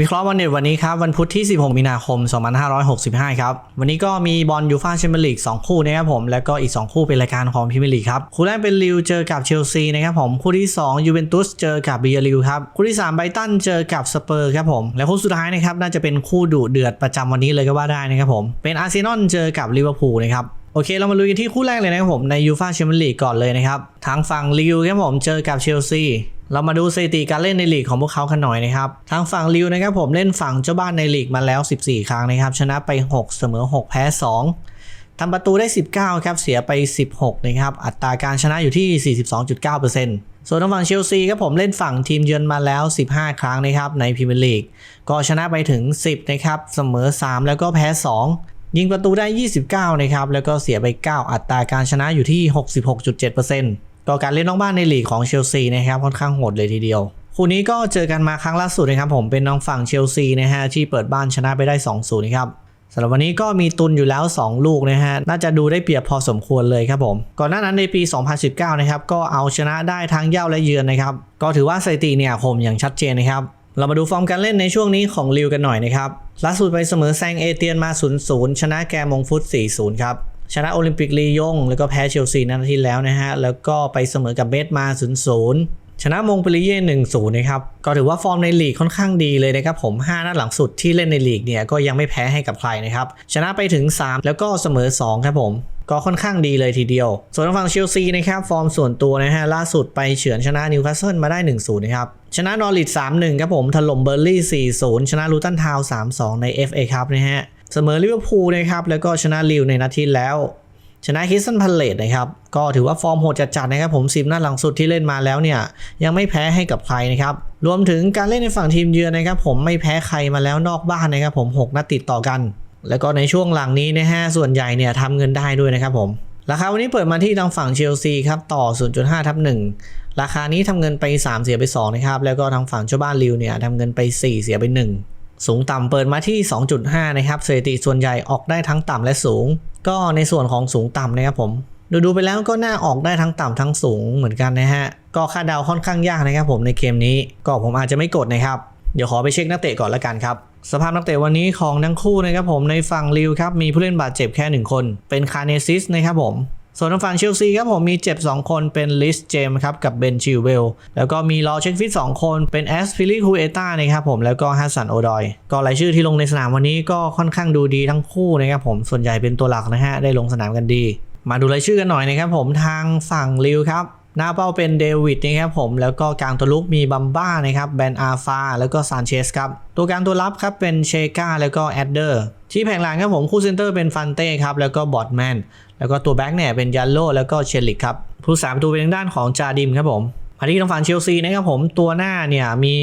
วิเคราะห์วันเด็ดวันนี้ครับวันพุธที่ 16 มีนาคม 2565 ครับ วันนี้ก็มีบอลยูฟ่าแชมเปี้ยนลีก2คู่นะครับผม แล้วก็อีก 2 คู่เป็นรายการของพรีเมียร์ลีกครับ คู่แรกเป็นลิวเจอกับเชลซีนะครับผม คู่ที่2ยูเวนตุสเจอกับเบียริวครับ คู่ที่3ไบรตันเจอกับสเปอร์ครับผม และคู่สุดท้ายนะครับน่าจะเป็นคู่ดุเดือดประจำวันนี้เลยก็ว่าได้นะครับผม เป็นอาร์เซนอลเจอกับลิเวอร์พูลนะครับ โอเค เรามาลุยกันที่คู่แรกเลยนะครับผมในยูฟาแชมเปี้ยนลีกก่อนเลยนะครับ ทางฝั่งลิวครับผมเจอกับเชลซีเรามาดูสถิติการเล่นในลีกของพวกเขากันหน่อยนะครับ ทางฝั่งลิวนะครับผมเล่นฝั่งเจ้าบ้านในลีกมาแล้ว 14 ครั้งนะครับ ชนะไป 6 เสมอ 6 แพ้ 2ทำประตูได้ 19 ครับ เสียไป 16 นะครับ อัตราการชนะอยู่ที่ 42.9%ส่วนทางฝั่งเชลซีครับผมเล่นฝั่งทีมเยือนมาแล้ว 15 ครั้งนะครับในพรีเมียร์ลีก ก็ชนะไปถึง 10 นะครับ เสมอ 3 แล้วก็แพ้ 2 ยิงประตูได้ 29 นะครับ แล้วก็เสียไป 9 อัตราการชนะอยู่ที่ 66.7%ก็การเล่นนอกบ้านในลีกของเชลซีนะครับค่อนข้างโหดเลยทีเดียว คู่นี้ก็เจอกันมาครั้งล่าสุดนะครับผมเป็นน้องฝั่งเชลซีนะฮะที่เปิดบ้านชนะไปได้ 2-0นะครับสำหรับวันนี้ก็มีตุนอยู่แล้ว 2 ลูกนะฮะ น่าจะดูได้เปรียบพอสมควรเลยครับผม ก่อนหน้านั้นในปี 2019 นะครับ ก็เอาชนะได้ทั้งเย่าและเยือนนะครับ ก็ถือว่าสถิติเนี่ยคมอย่างชัดเจนนะครับ เรามาดูฟอร์มการเล่นในช่วงนี้ของลิวกันหน่อยนะครับล่าสุดไปเสมอแซงเอเตียนมา 0-0 ชนะแกมงฟุต 4-0 ครับ ชนะโอลิมปิกลียง แล้วก็แพ้เชลซีนัดที่แล้วนะฮะ แล้วก็ไปเสมอกับเบสมา 0-0 ชนะมงเปรีเย่1-0 นะครับ ก็ถือว่าฟอร์มในลีกค่อนข้างดีเลยนะครับผม 5 นัดหลังสุดที่เล่นในลีกเนี่ยก็ยังไม่แพ้ให้กับใครนะครับ ชนะไปถึง 3 แล้วก็เสมอ 2 ครับผม ก็ค่อนข้างดีเลยทีเดียว ส่วนทางฝั่งเชลซีนะครับ ฟอร์มส่วนตัวนะฮะล่าสุดไปเฉือนชนะนิวคาสเซิลมาได้ 1-0 นะครับ ชนะนอริท3-1 ครับผม ถล่มเบอร์ลี่ 4-0 ชนะลูตันทาวน์3-2 ใน FA ครับนะฮะ เสมอลิเวอร์พูลนะครับ แล้วก็ชนะลิวในนัดที่แล้ว ชนะคิสตันพาเลตนะครับ ก็ถือว่าฟอร์มโหดจัดๆนะครับผมสิบนัดหลังสุดที่เล่นมาแล้วเนี่ย ยังไม่แพ้ให้กับใครนะครับ รวมถึงการเล่นในฝั่งทีมเยือนนะครับผมไม่แพ้ใครมาแล้วนอกบ้านนะครับผม 6 นัดติดต่อกัน แล้วก็ในช่วงหลังนี้นะฮะส่วนใหญ่เนี่ยทำเงินได้ด้วยนะครับผมราคาวันนี้เปิดมาที่ทางฝั่งเชลซีครับต่อ 0.5 ทับ1ราคานี้ทำเงินไป 3 เสียไป2นะครับแล้วก็ทางฝั่งเจ้าบ้านลิวเนี่ยทำเงินไป 4 เสียไป 1 สูงต่ำเปิดมาที่ 2.5 นะครับสถิติส่วนใหญ่ออกได้ทั้งต่ำและสูง ก็ในส่วนของสูงต่ำนะครับผมดูดูไปแล้วก็น่าออกได้ทั้งต่ำทั้งสูงเหมือนกันนะฮะก็คาดเดาค่อนข้างยากนะครับผมในเกมนี้ก็ผมอาจจะไม่กดนะครับเดี๋ยวขอไปเช็คนักเตะก่อนละกันครับ สภาพนักเตะวันนี้ของทั้งคู่นะครับผมในฝั่งลิวครับมีผู้เล่นบาดเจ็บแค่ 1 คน เป็นคาเนซิสนะครับผมส่วนทางฝั่งเชลซีครับผมมีเจ็บ 2 คนเป็นลิสเจมครับกับเบนชิลเวลแล้วก็มีรอเช็คฟิต2คนเป็นแอสฟิลิคูเอต้านะครับผมแล้วก็ฮัสซันโอดอย ก็รายชื่อที่ลงในสนามวันนี้ก็ค่อนข้างดูดีทั้งคู่นะครับผมส่วนใหญ่เป็นตัวหลักนะฮะได้ลงสนามกันดี มาดูรายชื่อกันหน่อยนะครับผมทางฝั่งลิวครับ หน้าเป้าเป็นเดวิดนะครับผมแล้วก็กลางตัวลุกมีบัมบ้านะครับแบนอาฟาแล้วก็ซานเชสครับตัวกลางตัวรับครับเป็นเชกาแล้วก็แอดเดอร์ที่แผงหลังครับผมคู่เซนเตอร์เป็นฟันเต้ครับแล้วก็บอดแมนแล้วก็ตัวแบ็กเนี่ยเป็นยันโลแล้วก็เชลิกครับผู้สามประตูเป็นทางด้านของจาดิมครับผมมาที่ทางฝั่งเชลซีนะครับผมตัวหน้าเนี่ยมี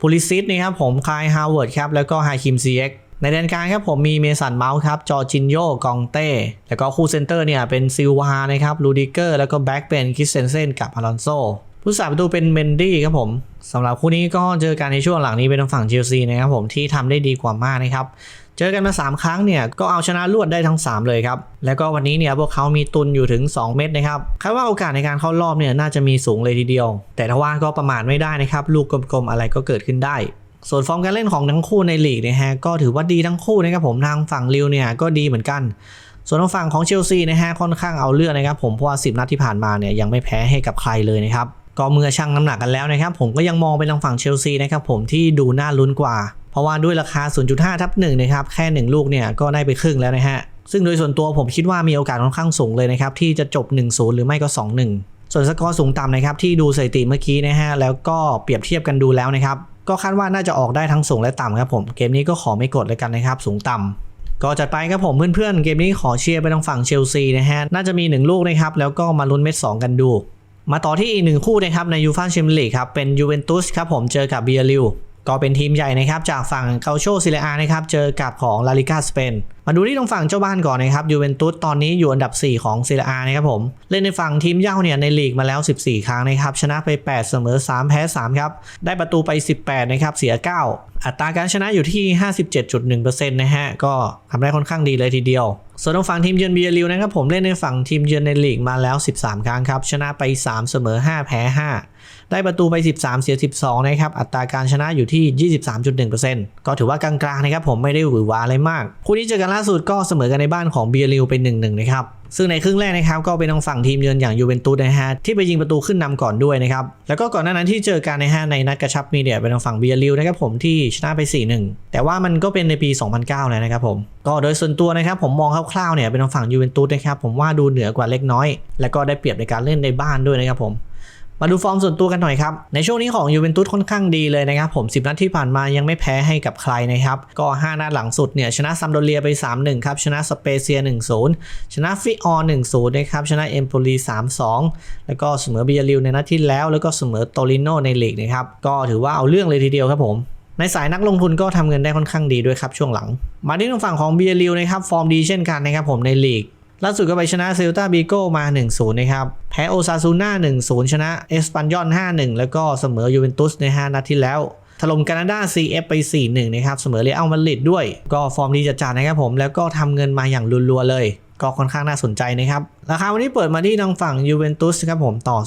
พูลิซิตนะครับผมคายฮาวเวิร์ดครับแล้วก็ไฮคิมซีเอ็ก ในแดนกลางครับผมมีเมสันเมาส์ครับจอจินโยกองเต้ แล้วก็คู่เซนเตอร์เนี่ยเป็นซิลวานะครับลูดิเกอร์แล้วก็แบ็กเป็นคิสเซนเซนกับอลอนโซผู้สาประตูเป็นเมนดี้ครับผมสำหรับคู่นี้ก็เจอกันในช่วงหลังนี้เป็นทางฝั่งเชลซีนะครับผมที่ทำได้ดีกว่ามากนะครับเจอกันมา 3 ครั้งเนี่ยก็เอาชนะรวดได้ทั้ง 3 เลยครับ แล้วก็วันนี้เนี่ยพวกเขามีตุนอยู่ถึง 2 เม็ดนะครับคาดว่าโอกาสในการเข้ารอบเนี่ยน่าจะมีสูงเลยทีเดียว แต่ถ้าว่าก็ประมาทไม่ได้นะครับ ลูกกลมๆอะไรก็เกิดขึ้นได้ ส่วนฟอร์มการเล่นของทั้งคู่ในลีกเนะฮะก็ถือว่าดีทั้งคู่นะครับผมทางฝั่งลิวเนี่ยก็ดีเหมือนกัน ส่วนทางฝั่งของเชลซีนะฮะค่อนข้างเอาเรื่องนะครับผมเพราะว่า10 นัดที่ผ่านมาเนี่ยยังไม่แพ้ให้กับใครเลยนะครับก็เมื่อชั่งน้ำหนักกันแล้วนะครับผมก็ยังมองไปทางฝั่งเชลซีนะครับผมที่ดูน่าลุ้นกว่า เพราะว่าด้วยราคา 0.5ทับ1นะครับแค่ 1 ลูกเนี่ยก็ได้ไปครึ่งแล้วนะฮะซึ่งโดยส่วนตัวผมคิดว่ามีโอกาสค่อนข้างสูงเลยนะครับที่จะจบ 1-0 หรือไม่ก็ 2-1 ส่วนสกอร์สูงต่ำนะครับที่ดูสถิติเมื่อกี้นะฮะแล้วก็เปรียบเทียบกันดูแล้วนะครับ ก็คาดว่าน่าจะออกได้ทั้งสูงและต่ำครับผมเกมนี้ก็ขอไม่กดเลยกันนะครับ สูงต่ำก็จัดไปครับผมเพื่อนๆเกมนี้ขอเชียร์ไปทางฝั่งเชลซีนะฮะน่าจะมี 1 ลูกนะครับแล้วก็มาลุ้นเม็ด2กันดู มาต่อที่อีกหนึ่งคู่นะครับในยูฟ่าแชมเปี้ยนลีกครับเป็นยูเวนตุสครับผมเจอกับเบียริว ก็เป็นทีมใหญ่นะครับจากฝั่งเกาโชซิเลอานะครับเจอกับของลาลิกาสเปนมาดูที่ตรงฝั่งเจ้าบ้านก่อนนะครับยูเวนตุสตอนนี้อยู่อันดับ 4 ของซิเลอานะครับผม เล่นในฝั่งทีมเย่าเนี่ยในลีกมาแล้ว 14 ครั้งนะครับ ชนะไป 8 เสมอ 3 แพ้ 3 ครับ ได้ประตูไป 18 นะครับ เสีย 9 อัตราการชนะอยู่ที่ 57.1%นะฮะ ก็ทำได้ค่อนข้างดีเลยทีเดียว ส่วนทางฝั่งทีมเยือนเบียริวนะครับผมเล่นในฝั่งทีมเยือนในลีกมาแล้ว 13 ครั้งครับ ชนะไป 3 เสมอ 5 แพ้ 5 ได้ประตูไป 13 เสีย 12 นะครับ อัตราการชนะอยู่ที่ 23.1%ก็ถือว่ากลางๆนะครับผมไม่ได้หวือหวาอะไรมาก คู่นี้เจอกันล่าสุดก็เสมอกันในบ้านของเบียริวเป็น1-1นะครับซึ่งในครึ่งแรกนะครับก็เป็นทางฝั่งทีมเยือนอย่างยูเวนตุสนะฮะที่ไปยิงประตูขึ้นนำก่อนด้วยนะครับแล้วก็ก่อนหน้านั้นที่เจอกันนะฮะในนัดกระชับมีเดียเป็นทางฝั่งเบียริวนะครับผมที่ชนะไป 4-1 แต่ว่ามันก็เป็นในปี 2009แล้วนะครับผมก็โดยส่วนตัวนะครับผมมองคร่าวๆเนี่ยเป็นทางฝั่งยูเวนตุสนะครับผมว่าดูเหนือกว่าเล็กน้อย แล้วก็ได้เปรียบในการเล่นในบ้านด้วยนะครับผม มาดูฟอร์มส่วนตัวกันหน่อยครับ ในช่วงนี้ของยูเวนตุสค่อนข้างดีเลยนะครับผม 10 นัดที่ผ่านมายังไม่แพ้ให้กับใครนะครับ ก็ 5 นัดหลังสุดเนี่ยชนะซัมโดเรียไป 3-1 ครับ ชนะสเปเซีย 1-0 ชนะฟิออร์1-0 นะครับ ชนะเอมโปลี 3-2 แล้วก็เสมอเบียริวในนัดที่แล้ว แล้วก็เสมอโตลิโนในลีกนะครับ ก็ถือว่าเอาเรื่องเลยทีเดียวครับผมในสายนักลงทุนก็ทำเงินได้ค่อนข้างดีด้วยครับช่วงหลัง มาที่ทางฝั่งของเบียริวนะครับฟอร์มดีเช่นกันนะครับผมในลีก ล่าสุดก็ไปชนะเซลตาบิโกมา 1-0 นะครับ แพ้โอซาซูน่า 1-0 ชนะเอสปันยอน 5-1 แล้วก็เสมอยูเวนตุสใน 5 นัดที่แล้วถล่มแคนาดา CF ไป 4-1 นะครับ เสมอเรอัลมาดริดด้วย ก็ฟอร์มดีจัดๆนะครับผม แล้วก็ทำเงินมาอย่างรัวๆเลย ก็ค่อนข้างน่าสนใจนะครับ ราคาวันนี้เปิดมาที่ทางฝั่งยูเวนตุสครับผมต่อ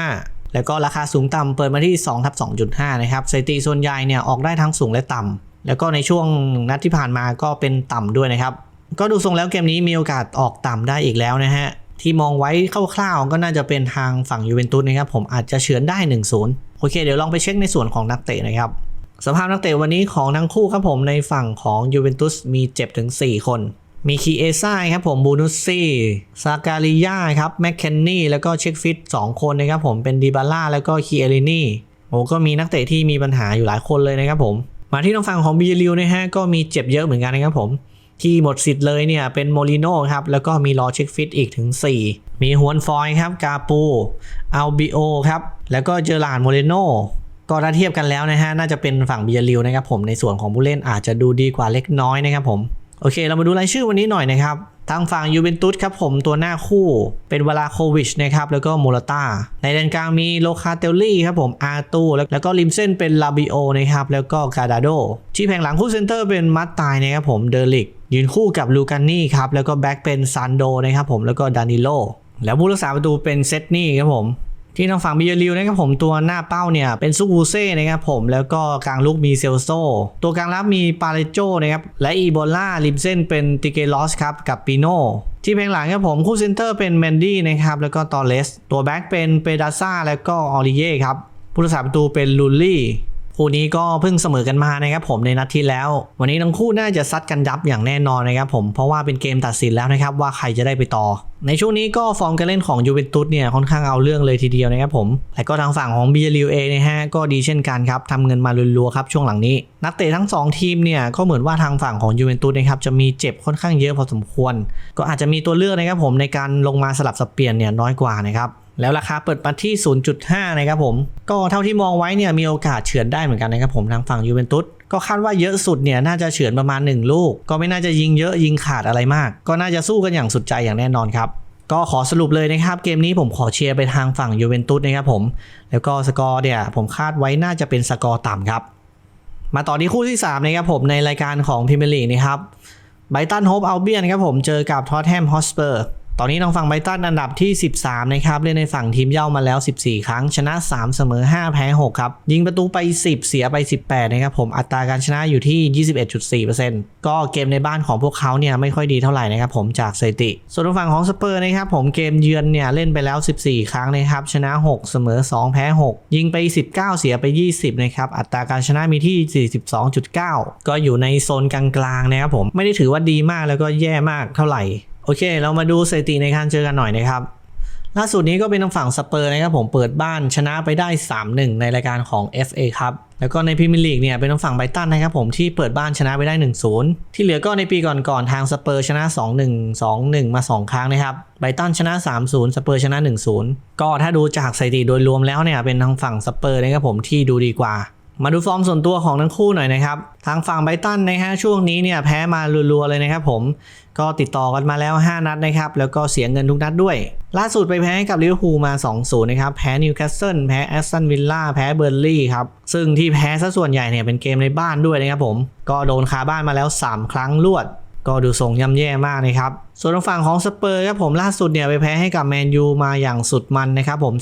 0.5แล้วก็ราคาสูงต่ำเปิดมาที่2ทับ2.5 นะครับสถิติส่วนใหญ่เนี่ยออกได้ทั้งสูงและต่ำแล้วก็ในช่วงนัดที่ผ่านมาก็เป็นต่ำด้วยนะครับ ก็ดูทรงแล้วเกมนี้มีโอกาสออกต่ำได้อีกแล้วนะฮะ ที่มองไว้คร่าวๆก็น่าจะเป็นทางฝั่งยูเวนตุสนะครับผมอาจจะเฉือนได้ 1-0 โอเค เดี๋ยวลองไปเช็คในส่วนของนักเตะนะครับสภาพนักเตะวันนี้ของทั้งคู่ครับผมในฝั่งของยูเวนตุสมีเจ็บถึง 4 คน มีคีเอซ่าครับผมบูนุสซี่ซาการิยาครับแมคเคนนี่แล้วก็เช็คฟิต2คนนะครับผมเป็นดิบาล่าแล้วก็คีเอลินี่โอ้ก็มีนักเตะที่มีปัญหาอยู่หลายคนเลยนะครับผม มาที่ทางฝั่งของบีลิวนะฮะก็มีเจ็บเยอะเหมือนกันนะครับผม ที่หมดสิทธิ์เลยเนี่ยเป็นโมลิโน่ครับ แล้วก็มีลอเช็คฟิตอีกถึง 4 มีฮวนฟอยครับ กาปูอัลบิโอครับ แล้วก็เจอร์ลานโมเลโนก็ถ้าเทียบกันแล้วนะฮะ น่าจะเป็นฝั่งเบียริวนะครับผมในส่วนของผู้เล่นอาจจะดูดีกว่าเล็กน้อยนะครับผม โอเค เรามาดูรายชื่อวันนี้หน่อยนะครับ ทางฝั่งยูเวนตุสครับผมตัวหน้าคู่เป็นวลาโควิชนะครับแล้วก็มูราตาในแดนกลางมีโลคาเตลลี่ครับผมอาตูแล้วก็ริมเส้นเป็นลาบิโอนะครับแล้วก็กาดาโดที่แผงหลังคู่เซนเตอร์เป็นมัตตายนะครับผมเดลิกยืนคู่กับลูกานี่ครับแล้วก็แบ็กเป็นซันโดนะครับผมแล้วก็ดานิโลแล้วผู้รักษาประตูเป็นเซตนี่ครับผม ที่ทางฝั่งบิเยริวนะครับผมตัวหน้าเป้าเนี่ยเป็นซุกูเซ่นะครับผมแล้วก็กลางลูกมีเซลโซตัวกลางรับมีปาเลโจนะครับและอีโบล่าริมเส้นเป็นติเกลอสครับกับปิโนที่เพลงหลังครับผมคู่เซนเตอร์เป็นแมนดี้นะครับแล้วก็ตอเลสตัวแบ็กเป็นเปดาซ่าแล้วก็ออริเย่ครับผู้รักษาประตูเป็นลูลี่ คู่นี้ก็เพิ่งเสมอกันมานะครับผมในนัดที่แล้ว วันนี้ทั้งคู่น่าจะซัดกันยับอย่างแน่นอนนะครับผมเพราะว่าเป็นเกมตัดสินแล้วนะครับว่าใครจะได้ไปต่อ ในช่วงนี้ก็ฟอร์มการเล่นของยูเวนตุสเนี่ยค่อนข้างเอาเรื่องเลยทีเดียวนะครับผมแต่ก็ทางฝั่งของบีเอลเอนะฮะก็ดีเช่นกันครับทำเงินมารัวๆครับช่วงหลังนี้ นักเตะทั้ง 2 ทีมเนี่ยก็เหมือนว่าทางฝั่งของยูเวนตุสนะครับจะมีเจ็บค่อนข้างเยอะพอสมควร ก็อาจจะมีตัวเลือกนะครับผมในการลงมาสลับสับเปลี่ยนเนี่ยน้อยกว่านะครับ แล้วราคาเปิดมาที่ 0.5 นะครับผม ก็เท่าที่มองไว้เนี่ยมีโอกาสเฉือนได้เหมือนกันนะครับผมทางฝั่งยูเวนตุสก็คาดว่าเยอะสุดเนี่ยน่าจะเฉือนประมาณ 1 ลูก ก็ไม่น่าจะยิงเยอะยิงขาดอะไรมาก ก็น่าจะสู้กันอย่างสุดใจอย่างแน่นอนครับ ก็ขอสรุปเลยนะครับ เกมนี้ผมขอเชียร์ไปทางฝั่งยูเวนตุสนะครับผม แล้วก็สกอร์เนี่ยผมคาดไว้น่าจะเป็นสกอร์ต่ำครับ มาต่อที่คู่ที่3นะครับผมในรายการของพรีเมียร์ลีกนะครับไบตันโฮปเอัลเบียนครับผมเจอกับทอตแฮมฮอสเปอร์ ตอนนี้ทางฝั่งไบตันอันดับที่ 13 นะครับ เล่นในฝั่งทีมเย่ามาแล้ว 14 ครั้ง ชนะ 3 เสมอ 5 แพ้ 6 ครับ ยิงประตูไป 10 เสียไป 18 นะครับผม อัตราการชนะอยู่ที่ 21.4%ก็เกมในบ้านของพวกเขาเนี่ยไม่ค่อยดีเท่าไหร่นะครับผมจากสถิติ ส่วนฝั่งของสเปอร์นะครับผมเกมเยือนเนี่ยเล่นไปแล้ว 14 ครั้งนะครับ ชนะ 6 เสมอ 2 แพ้ 6 ยิงไป 19 เสียไป 20 นะครับ อัตราการชนะมีที่ 42.9 ก็อยู่ในโซนกลางๆนะครับผม ไม่ได้ถือว่าดีมากแล้วก็แย่มากเท่าไหร่ โอเค เรามาดูสถิติในการเจอกันหน่อยนะครับ ล่าสุดนี้ก็เป็นทางฝั่งสเปอร์นะครับผมเปิดบ้านชนะไปได้ 3-1 ในรายการของ FA ครับแล้วก็ในพรีเมียร์ลีกเนี่ยเป็นทางฝั่งไบตันนะครับผมที่เปิดบ้านชนะไปได้ 1-0 ที่เหลือก็ในปีก่อนๆทางสเปอร์ชนะ 2-1 2-1 มา 2 ครั้งนะครับไบตันชนะ 3-0 สเปอร์ชนะ 1-0 ก็ถ้าดูจากสถิติโดยรวมแล้วเนี่ยเป็นทางฝั่งสเปอร์นะครับผมที่ดูดีกว่า มาดูฟอร์มส่วนตัวของทั้งคู่หน่อยนะครับ ทางฝั่งไบรตันนะฮะช่วงนี้เนี่ยแพ้มารัวๆเลยนะครับผมก็ติดต่อกันมาแล้ว 5 นัดนะครับ แล้วก็เสียเงินทุกนัดด้วย ล่าสุดไปแพ้ให้กับลิเวอร์พูลมา 2-0 นะครับ แพ้นิวคาสเซิลแพ้แอสตันวิลล่าแพ้เบอร์ลี่ครับ ซึ่งที่แพ้ซะส่วนใหญ่เนี่ยเป็นเกมในบ้านด้วยนะครับผม ก็โดนคาบ้านมาแล้ว 3 ครั้งรวด ก็ดูทรงย่ำแย่มากนะครับ ส่วนทางฝั่งของสเปอร์ครับผมล่าสุดเนี่ยไปแพ้ให้กับแมนยูมาอย่างสุดมันนะครับผม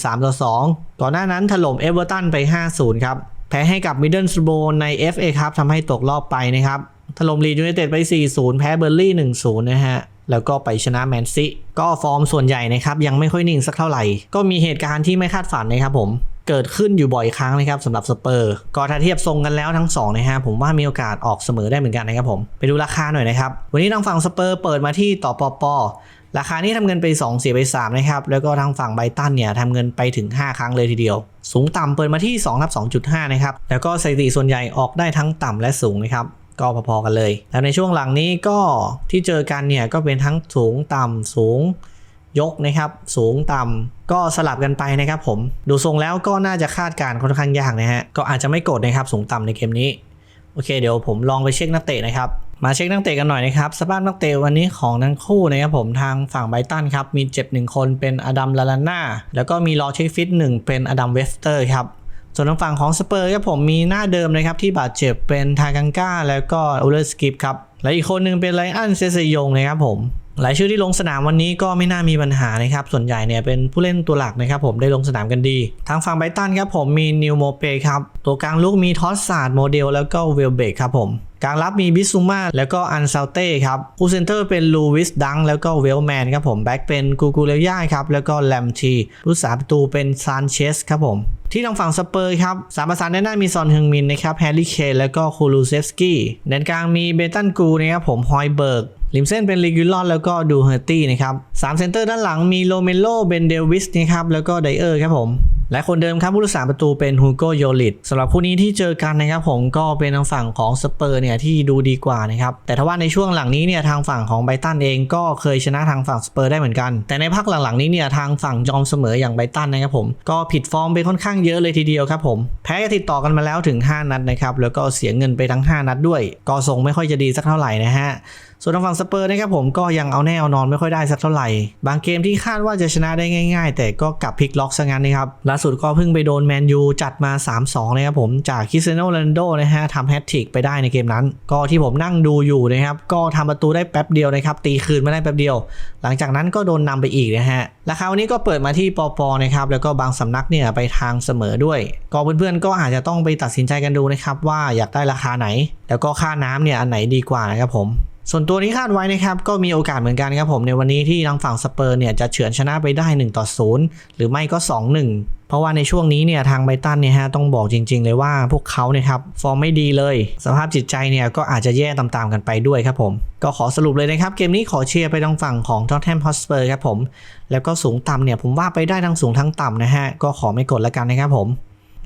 3-2 ก่อนหน้านั้นถล่มเอเวอร์ตันไป 5-0 ครับ แพ้ให้กับมิดเดิลสโบใน FA ครับทำให้ตกรอบไปนะครับถล่มลีดยูไนเต็ดไป 4-0 แพ้เบอร์ลี่ 1-0 นะฮะ แล้วก็ไปชนะแมนซิก็ฟอร์มส่วนใหญ่นะครับ ยังไม่ค่อยนิ่งสักเท่าไหร่ ก็มีเหตุการณ์ที่ไม่คาดฝันนะครับผม เกิดขึ้นอยู่บ่อยครั้งนะครับสำหรับสเปอร์ ก็ถ้าเทียบทรงกันแล้วทั้งสองนะฮะผมว่ามีโอกาสออกเสมอได้เหมือนกันนะครับผม ไปดูราคาหน่อยนะครับ วันนี้ทางฝั่งสเปอร์เปิดมาที่ต่อปอป ราคานี้ทำเงินไป 2 เสียไป3นะครับ แล้วก็ทางฝั่งไบตันเนี่ยทำเงินไปถึง 5 ครั้งเลยทีเดียว สูงต่ำเปิดมาที่2นับ2.5 นะครับ แล้วก็สถิติส่วนใหญ่ออกได้ทั้งต่ำและสูงนะครับก็พอๆกันเลย แล้วในช่วงหลังนี้ก็ที่เจอกันเนี่ยก็เป็นทั้งสูงต่ำสูงยกนะครับ สูงต่ำก็สลับกันไปนะครับผม ดูทรงแล้วก็น่าจะคาดการณ์ค่อนข้างยากนะฮะ ก็อาจจะไม่กดนะครับสูงต่ำในเกมนี้ โอเคเดี๋ยวผมลองไปเช็คนักเตะนะครับ มาเช็คนักเตะกันหน่อยนะครับสภาพนักเตะวันนี้ของทั้งคู่นะครับผมทางฝั่งไบตันครับมีเจ็บหนึ่งคนเป็นอดัมลาลาน่าแล้วก็มีรอเช็คฟิตหนึ่งเป็นอดัมเวสเตอร์ครับส่วนทางฝั่งของสเปอร์ครับผมมีหน้าเดิมนะครับที่บาดเจ็บเป็นทากังก้าแล้วก็อูเลอร์สกิปครับและอีกคนหนึ่งเป็นไลอันเซซยงนะครับผม หลายชื่อที่ลงสนามวันนี้ก็ไม่น่ามีปัญหานะครับ ส่วนใหญ่เนี่ยเป็นผู้เล่นตัวหลักนะครับผมได้ลงสนามกันดี ทางฝั่งไบรตันครับผมมีนิวโมเปครับ ตัวกลางลูกมีทอสซาร์ดโมเดลแล้วก็เวลเบกครับผมกลางรับมีบิซูมาแล้วก็อันซาเต้ครับคู่เซนเตอร์เป็นลูวิสดังแล้วก็เวลแมนครับผมแบ็กเป็นกูกูเลย่าครับแล้วก็แลมทีผู้สาประตูเป็นซานเชสครับผม ที่ทางฝั่งสเปอร์ครับสามประสานด้านหน้ามีซอนฮึงมินนะครับแฮร์รี่เคนแล้วก็คูลูเซฟสกี้แดนกลางมีเบตันกูนะครับผมฮอยเบิร์กริมเส้นเป็นลิกิลอนแล้วก็ดูเฮอร์ตี้นะครับสามเซนเตอร์ด้านหลังมีโลเมโลเบนเดวิสนะครับแล้วก็ไดเออร์ครับผม และคนเดิมครับผู้รักษาประตูเป็นฮูโกโยลิตสำหรับคู่นี้ที่เจอกันนะครับผมก็เป็นทางฝั่งของสเปอร์เนี่ยที่ดูดีกว่านะครับแต่ถ้าว่าในช่วงหลังนี้เนี่ยทางฝั่งของไบตันเองก็เคยชนะทางฝั่งสเปอร์ได้เหมือนกัน แต่ในภาคหลังๆนี้เนี่ยทางฝั่งยอมเสมออย่างไบตันนะครับผมก็ผิดฟอร์มไปค่อนข้างเยอะเลยทีเดียวครับผมแพ้ติดต่อกันมาแล้วถึง 5 นัดนะครับแล้วก็เสียเงินไปทั้ง 5 นัดด้วย ก็ทรงไม่ค่อยจะดีสักเท่าไหร่นะฮะ ส่วนทางฝั่งสเปอร์นะครับผมก็ยังเอาแน่เอานอนไม่ค่อยได้สักเท่าไหร่ บางเกมที่คาดว่าจะชนะได้ง่าย ๆ แต่ก็กลับพลิกล็อกซะงั้นนะครับล่าสุดก็เพิ่งไปโดนแมนยูจัดมา 3-2 นะครับผมจากคริสเตียโนโรนัลโดนะฮะทำแฮตทริกไปได้ในเกมนั้น ก็ที่ผมนั่งดูอยู่นะครับก็ทำประตูได้แป๊บเดียวนะครับตีคืนมาได้แป๊บเดียว หลังจากนั้นก็โดนนำไปอีกนะฮะราคาวันนี้ก็เปิดมาที่ปอปอนะครับแล้วก็บางสำนักเนี่ยไปทางเสมอด้วย ก็เพื่อนๆก็อาจจะต้องไปตัดสินใจกันดูนะครับว่าอยากได้ราคาไหน แล้วก็ค่าน้ำเนี่ยอันไหนดีกว่านะครับผม ส่วนตัวที่คาดไว้นะครับก็มีโอกาสเหมือนกันครับผมในวันนี้ที่ทางฝั่งสเปอร์เนี่ยจะเฉือนชนะไปได้ 1 ต่อ 0 หรือไม่ก็ 2-1 เพราะว่าในช่วงนี้เนี่ยทางไบตันเนี่ยฮะต้องบอกจริง ๆ เลยว่าพวกเขาเนี่ยครับฟอร์มไม่ดีเลย สภาพจิตใจเนี่ยก็อาจจะแย่ตามๆกันไปด้วยครับผม ก็ขอสรุปเลยนะครับ เกมนี้ขอเชียร์ไปทางฝั่งของ Tottenham Hotspur ครับผมแล้วก็สูงต่ำเนี่ยผมว่าไปได้ทั้งสูงทั้งต่ำนะฮะก็ขอไม่กดละกันนะครับผม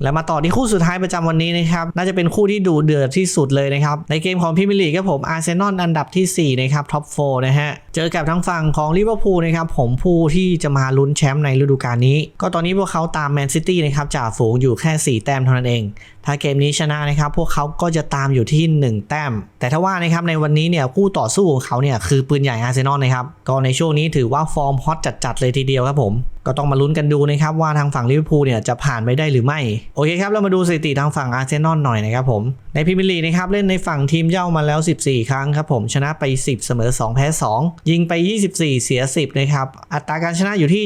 แล้วมาต่อที่คู่สุดท้ายประจำวันนี้นะครับน่าจะเป็นคู่ที่ดูเดือดที่สุดเลยนะครับในเกมของพรีเมียร์ลีกครับผมอาร์เซนอลอันดับทีสี่4นะครับท็อป4นะฮะเจอกับทางฝั่งของลิเวอร์พูลนะครับผมผู้ที่จะมาลุ้นแชมป์ในฤดูกาลนี้ ก็ตอนนี้พวกเขาตามแมนซิตี้นะครับจ่าฝูงอยู่แค่ 4 แต้มเท่านั้นเอง ถ้าเกมนี้ชนะนะครับพวกเขาก็จะตามอยู่ที่ 1 แต้ม แต่ถ้าว่านะครับในวันนี้เนี่ยคู่ต่อสู้ของเขาเนี่ยคือปืนใหญ่อาร์เซนอลนะครับก็ในช่วงนี้ถือว่าฟอร์มฮอตจัดๆเลยทีเดียวครับผม ก็ต้องมาลุ้นกันดูนะครับว่าทางฝั่งลิเวอร์พูลเนี่ยจะผ่านไปได้หรือไม่ โอเคครับ เรามาดูสถิติทางฝั่งอาร์เซนอลหน่อยนะครับผม ในพรีเมียร์ลีกนะครับ เล่นในฝั่งทีมเย่ามาแล้ว 14 ครั้งครับผม ชนะไป 10 เสมอ 2 แพ้ 2 ยิงไป 24 เสีย 10 นะครับ อัตราการชนะอยู่ที่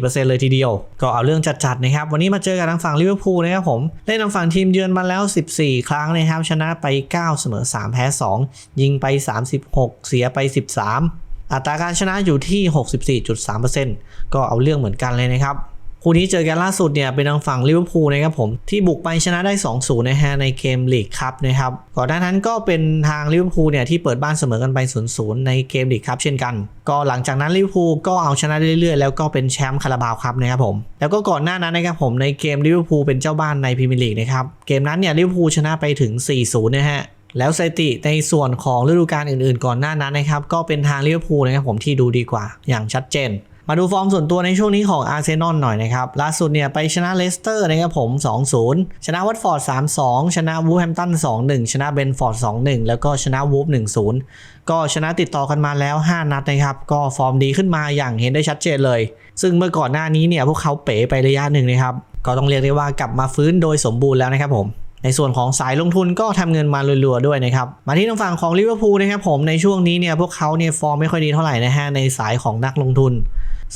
71.4%เลยทีเดียว ก็เอาเรื่องจัดๆนะครับ วันนี้มาเจอกันทางฝั่งลิเวอร์พูลนะครับผม เล่นทางฝั่งทีมเยือนมาแล้ว 14 ครั้งนะครับชนะไป 9 เสมอ 3 แพ้ 2 ยิงไป 36 เสียไป 13อัตราการชนะอยู่ที่ 64.3% ก็เอาเรื่องเหมือนกันเลยนะครับคู่นี้เจอกันล่าสุดเนี่ยเป็นทางฝั่งลิเวอร์พูลนะครับผมที่บุกไปชนะได้ 2-0 นะฮะในเกมลีกครับนะครับก่อนหน้านั้นก็เป็นทางลิเวอร์พูลเนี่ยที่เปิดบ้านเสมอกันไป 0-0 ในเกมลีกครับเช่นกัน ก็หลังจากนั้นลิเวอร์พูลก็เอาชนะเรื่อยๆ แล้วก็เป็นแชมป์คาราบาวครับนะครับผมแล้วก็ก่อนหน้านั้นนะครับผมในเกมลิเวอร์พูลเป็นเจ้าบ้านในพรีเมียร์ลีกนะครับเกมนั้นเนี่ยลิเวอร์พูลชนะไปถึง 4-0 นะฮะแล้วสถิติในส่วนของฤดูกาลอื่นๆ ก่อนหน้านั้นนะครับก็เป็นทางลิเวอร์พูลนะครับผมที่ดูดีกว่าอย่างชัดเจน มาดูฟอร์มส่วนตัวในช่วงนี้ของอาร์เซนอลหน่อยนะครับ ล่าสุดเนี่ยไปชนะเลสเตอร์นะครับผม 2-0 ชนะวัตฟอร์ด 3-2 ชนะวูฟแฮมตัน 2-1 ชนะเบนฟอร์ด 2-1 แล้วก็ชนะวูฟ1-0 ก็ชนะติดต่อกันมาแล้ว 5 นัดนะครับ ก็ฟอร์มดีขึ้นมาอย่างเห็นได้ชัดเจนเลย ซึ่งเมื่อก่อนหน้านี้เนี่ยพวกเขาเป๋ไประยะหนึ่งนะครับ ก็ต้องเรียกได้ว่ากลับมาฟื้นโดยสมบูรณ์แล้วนะครับผมในส่วนของสายลงทุนก็ทำเงินมารัวๆด้วยนะครับ มาที่ทางฝั่งของลิเวอร์พูลนะครับผมในช่วงนี้เนี่ยพวกเขาเนี่ยฟอร์มไม่ค่อยดีเท่าไหร่นะฮะในสายของนักลงทุน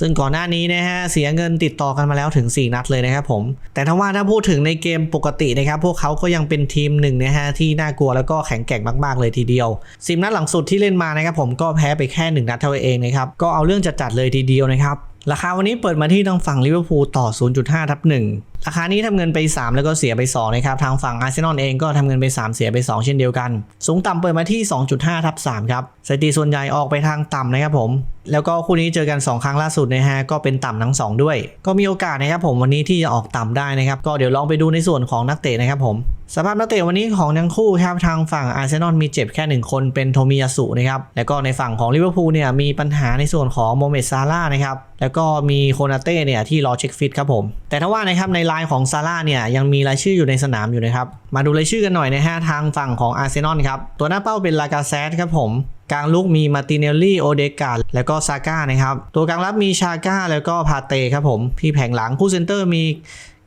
ซึ่งก่อนหน้านี้นะฮะเสียเงินติดต่อกันมาแล้วถึง 4 นัดเลยนะครับผม แต่ถ้าว่าถ้าพูดถึงในเกมปกตินะครับพวกเขาก็ยังเป็นทีมหนึ่งนะฮะที่น่ากลัวแล้วก็แข็งแกร่งมากๆเลยทีเดียวสิบนัดหลังสุดที่เล่นมานะครับผมก็แพ้ไปแค่หนึ่งนัดเท่าเองนะครับก็เอาเรื่องจัดๆเลยทีเดียวนะครับราคาวันนี้เปิดมาที่ทางฝั่งลิเวอร์พูลต่อ 0.5ทับ1 ราคารนี้ทำเงินไป 3 แล้วก็เสียไป2นะครับทางฝั่งอาร์เซนอลเองก็ทำเงินไป 3 เสียไป 2 เช่นเดียวกัน สูงต่ำเปิดมาที่ 2.5ทับ3ครับสถิติส่วนใหญ่ออกไปทางต่ำนะครับผม แล้วก็คู่นี้เจอกัน 2 ครั้งล่าสุดนะฮะก็เป็นต่ำทั้ง 2 ด้วย ก็มีโอกาสนะครับผมวันนี้ที่จะออกต่ำได้นะครับ ก็เดี๋ยวลองไปดูในส่วนของนักเตะนะครับผมสภาพนักเตะวันนี้ของทั้งคู่ครับทางฝั่งอาร์เซนอลมีเจ็บแค่ 1 คนเป็นโทมิยาสุนะครับแล้วก็ในฝั่งของลิเวอร์พูลเนี่ยมีปัญหาในส่วนของโมเมดซาร่านะครับแล้วก็มีโคนาเต้เนี่ยที่รอเช็คฟิตครับผมแต่ถ้าว่านะครับในไลน์ของซาร่าเนี่ยยังมีรายชื่ออยู่ในสนามอยู่นะครับ มาดูรายชื่อกันหน่อยนะฮะทางฝั่งของอาร์เซนอลครับ ตัวหน้าเป้าเป็นลากาเซตครับผมกลางลุกมีมาติเนลลี่โอเดกาแล้วก็ซาก้านะครับ ตัวกลางรับมีชาก้าแล้วก็พาเตครับผม ที่แผงหลังคู่เซนเตอร์มี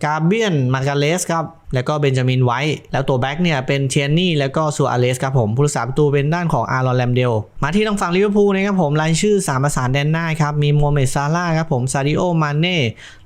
กาเบียนมาร์กาเลสครับ แล้วก็เบนจามินไวท์แล้วตัวแบ็กเนี่ยเป็นเทียนนี่แล้วก็ซัวอาเลสครับผมผู้รักษาประตูเป็นด้านของอารอนแลมเดลมาที่ทางฝั่งลิเวอร์พูลนะครับผมรายชื่อ3ประสานแดนหน้าครับมีโมเมดซาร่าครับผมซาดิโอมาเน่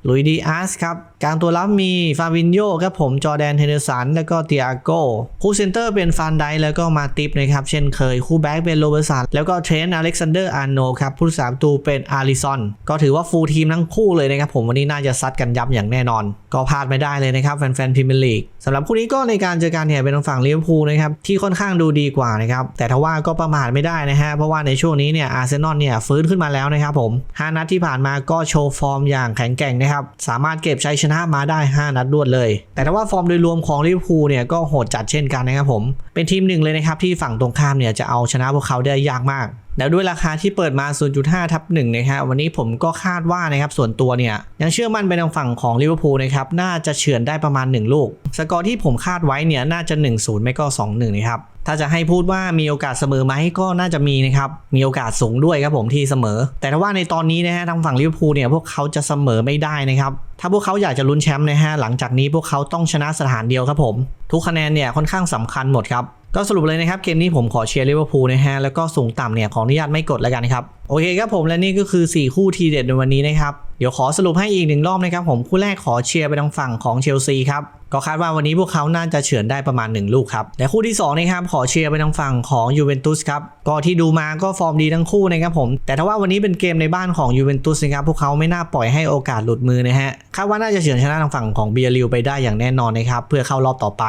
ลุยดีอาสครับกลางตัวรับมีฟาวินโยครับผมจอแดนเฮเดอร์สันแล้วก็เตียโก้คู่เซนเตอร์เป็นฟานไดแล้วก็มาติฟนะครับเช่นเคยคู่แบ็กเป็นโรเบร์สันแล้วก็เทรนต์อเล็กซานเดอร์อาร์โนครับผู้รักษาประตูเป็นอาริซอนก็ถือว่าฟูลทีมทั้งคู่เลยนะครับผมวันนี้น่าจะซัดกันยับอย่างแน่นอน ก็พลาดไม่ได้เลยนะครับแฟนๆพรีเมียร์ลีกสำหรับคู่นี้ก็ในการเจอกันเนี่ยเป็นทางฝั่งลิเวอร์พูลนะครับที่ค่อนข้างดูดีกว่านะครับแต่ทว่าก็ประมาทไม่ได้นะฮะเพราะว่าในช่วงนี้เนี่ยอาร์เซนอลเนี่ยฟื้นขึ้นมาแล้วนะครับผม 5 นัดที่ผ่านมาก็โชว์ฟอร์มอย่างแข็งแกร่งนะครับสามารถเก็บชัยชนะมาได้ 5 นัดรวดเลย แต่ถ้าว่าฟอร์มโดยรวมของลิเวอร์พูลเนี่ยก็โหดจัดเช่นกันนะครับผมเป็นทีมหนึ่งเลยนะครับที่ฝั่งตรงข้ามเนี่ยจะเอาชนะพวกเขาได้ยากมาก แล้วด้วยราคาที่เปิดมา 0.5 ทับ1นะฮะวันนี้ผมก็คาดว่านะครับส่วนตัวเนี่ย ยังเชื่อมั่นไปทางฝั่งของลิเวอร์พูลนะครับ น่าจะเฉือนได้ประมาณ 1 ลูก สกอร์ที่ผมคาดไว้เนี่ยน่าจะ 1-0 ไม่ก็ 2-1 นะครับ ถ้าจะให้พูดว่ามีโอกาสเสมอไหมก็น่าจะมีนะครับ มีโอกาสสูงด้วยครับผมที่เสมอ แต่ถ้าว่าในตอนนี้นะฮะทางฝั่งลิเวอร์พูลเนี่ยพวกเขาจะเสมอไม่ได้นะครับถ้าพวกเขาอยากจะลุ้นแชมป์นะฮะหลังจากนี้พวกเขาต้องชนะสถานเดียวครับผม ทุกคะแนนเนี่ยค่อนข้างสำคัญหมดครับ ก็สรุปเลยนะครับ เกมนี้ผมขอเชียร์ลิเวอร์พูลนะฮะ แล้วก็สูงต่ำเนี่ย ขออนุญาตไม่กดแล้วกันครับ โอเคครับผมและนี่ก็คือ 4 คู่ทีเด็ดในวันนี้นะครับ เดี๋ยวขอสรุปให้อีกหนึ่งรอบนะครับผมคู่แรกขอเชียร์ไปทางฝั่งของเชลซีครับ ก็คาดว่าวันนี้พวกเขาน่าจะเฉือนได้ประมาณ 1 ลูกครับและคู่ที่2นะครับขอเชียร์ไปทางฝั่งของยูเวนตุสครับก็ที่ดูมาก็ฟอร์มดีทั้งคู่นะครับผมแต่ถ้าว่าวันนี้เป็นเกมในบ้านของยูเวนตุสนะครับพวกเขาไม่น่าปล่อยให้โอกาสหลุดมือนะฮะคาดว่าน่าจะเฉือนชนะทางฝั่งของเบียริวไปได้อย่างแน่นอนนะครับเพื่อเข้ารอบต่อไป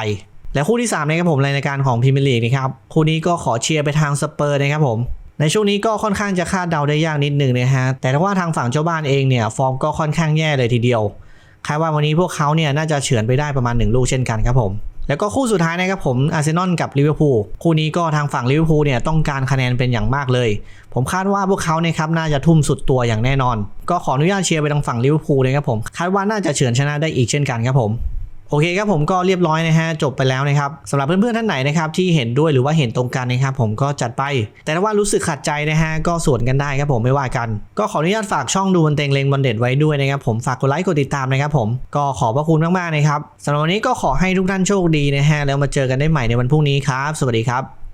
และคู่ที่3นะครับผมรายการของพรีเมียร์ลีกนะครับคู่นี้ก็ขอเชียร์ไปทางสเปอร์นะครับผมในช่วงนี้ก็ค่อนข้างจะคาดเดาได้ยากนิดหนึ่งนะฮะแต่ถ้าว่าทางฝั่งเจ้าบ้านเองเนี่ยฟอร์มก็ค่อนข้างแย่เลยทีเดียวคาดว่าวันนี้พวกเขาเนี่ยน่าจะเฉือนไปได้ประมาณ 1 ลูกเช่นกันครับผมแล้วก็คู่สุดท้ายนะครับผมอาร์เซนอลกับลิเวอร์พูลคู่นี้ก็ทางฝั่งลิเวอร์พูลเนี่ยต้องการคะแนนเป็นอย่างมากเลย ผมคาดว่าพวกเขาเนี่ยครับน่าจะทุ่มสุดตัวอย่างแน่นอน ก็ขออนุญาตเชียร์ไปทางฝั่งลิเวอร์พูลเลยครับผมคาดว่าน่าจะเฉือนชนะได้อีกเช่นกันครับผม โอเคครับผมก็เรียบร้อยนะฮะจบไปแล้วนะครับสำหรับเพื่อนๆท่านไหนนะครับที่เห็นด้วยหรือว่าเห็นตรงกันนะครับผมก็จัดไป แต่ถ้าว่ารู้สึกขัดใจนะฮะก็สวนกันได้ครับผมไม่ว่ากัน ก็ขออนุญาตฝากช่องดูบนเตงเลงบอลเด็ดไว้ด้วยนะครับผมฝากกดไลค์กดติดตามนะครับผมก็ขอบพระคุณมากๆนะครับสำหรับวันนี้ก็ขอให้ทุกท่านโชคดีนะฮะแล้วมาเจอกันได้ใหม่ในวันพรุ่งนี้ครับ สวัสดีครับ